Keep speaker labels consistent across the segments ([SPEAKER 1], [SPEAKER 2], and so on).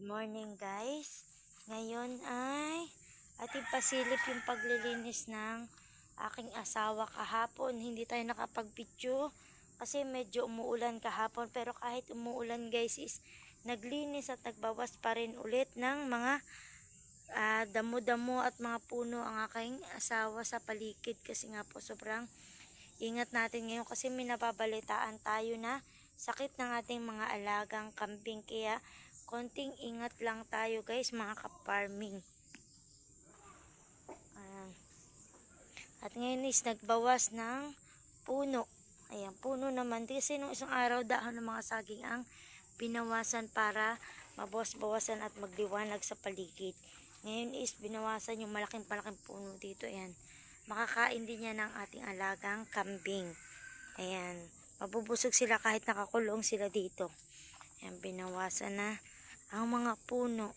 [SPEAKER 1] morning guys. Ngayon ay ating pasilip yung paglilinis ng aking asawa kahapon. Hindi tayo nakapag-video kasi medyo umuulan kahapon. Pero kahit umuulan guys is naglinis at nagbawas pa rin ulit ng mga ah, damo-damo at mga puno ang aking asawa sa paligid. Kasi nga po sobrang ingat natin ngayon kasi may tayo na sakit ng ating mga alagang kambing. Kaya konting ingat lang tayo guys mga ka-farming. Ayan. At ngayon is nagbawas ng puno. Ayan, puno naman. Kasi nung isang araw dahon ng mga saging ang binawasan para mabawas-bawasan at magliwanag sa paligid. Ngayon is binawasan yung malaking-malaking puno dito. Ayan. Makakain din yan ng ating alagang kambing. Ayan. Mabubusog sila kahit nakakulong sila dito. Ayan, binawasan na ang mga puno.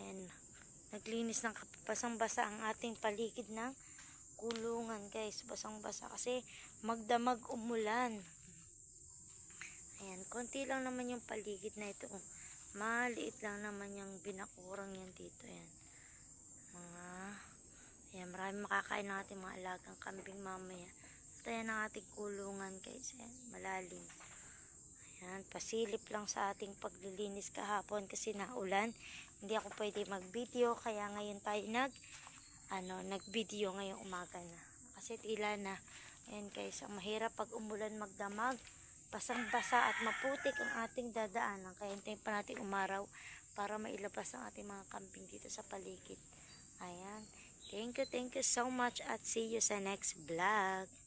[SPEAKER 1] Ayan. Naglinis ng basang-basa ang ating paligid ng kulungan guys. Basang-basa kasi magdamag umulan. Ayan, konti lang naman yung paligid na ito. Maliit lang naman yung binakurang yan dito. Ayan. Mga, ayan, marami makakain ng ating mga alagang kambing mamaya. At ayan ang ating kulungan guys. Ayan, malalim. Ayan, pasilip lang sa ating paglilinis kahapon kasi naulan. Hindi ako pwede mag-video kaya ngayon tayo nag ano, nag-video ngayong umaga na. Kasi tila na. Ayan guys, ang mahirap pag umulan magdamag. Basang-basa at maputik ang ating dadaanan. Kaya hintayin pa natin umaraw para mailabas ang ating mga kambing dito sa paligid. Ayan. Thank you, thank you so much at see you sa next vlog.